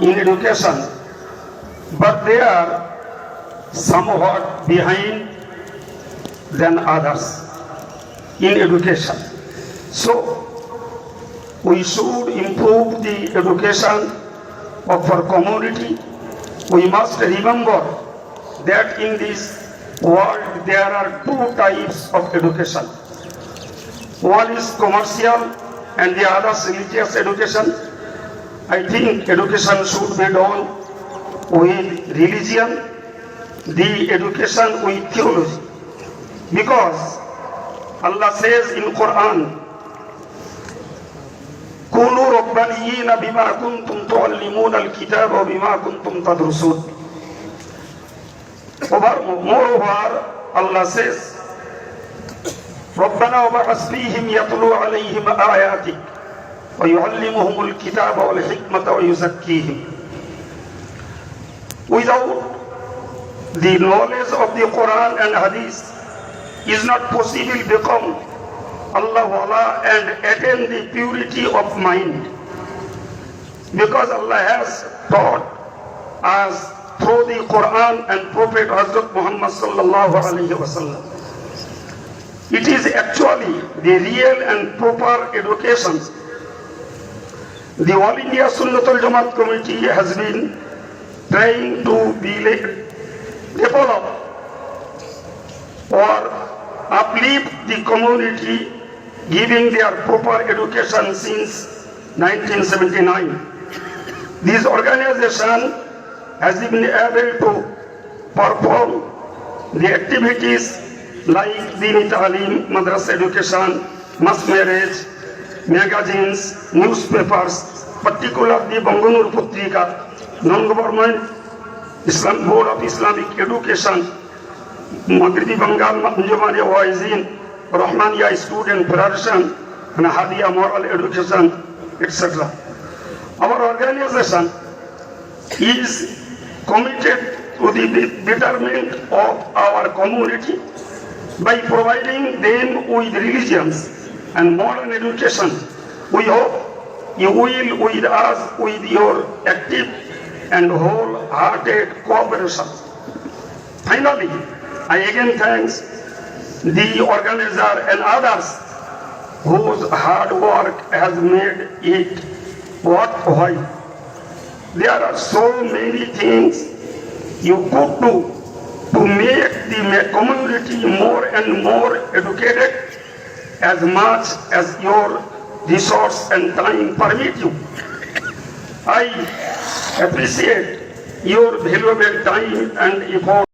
in education, but they are somewhat behind than others in education. So, we should improve the education of our community. We must remember that in this world there are two types of education. One is commercial and the other is religious education. I think education should be done with religion, the education with theology. Because Allah says in Quran, كونوا ربانيين بما كنتم تعلمون الكتاب وبما كنتم تدرسون. Over- Moreover, Allah says, ربنا وبعث فيهم يتلو عليهم آياتك ويعلمهم الكتاب والحكمة ويزكيهم. Without the knowledge of the Quran and Hadith is not possible become Allah Wala and attain the purity of mind. Because Allah has taught us through the Quran and Prophet Hazrat Muhammad sallallahu alaihi wasallam. It is actually the real and proper education. The All India Sunnatul Jamaat Committee has been trying to develop or uplift the community giving their proper education since 1979. This organization has been able to perform the activities like Dini Talim, Madrasa education, mass marriage, magazines, newspapers, particularly Bangunur Putrika, non-government Islam Board of Islamic Education, Maghribi Bengal Anjumania Waizin, Rahmania Student Federation, and Hadia Moral Education, etc. Our organization is committed to the betterment of our community by providing them with religions and modern education. We hope you will with us with your active and wholehearted cooperation. Finally, I again thanks the organizer and others whose hard work has made it worthwhile. There are so many things you could do to make the community more and more educated as much as your resource and time permit you. I appreciate your valuable time and effort.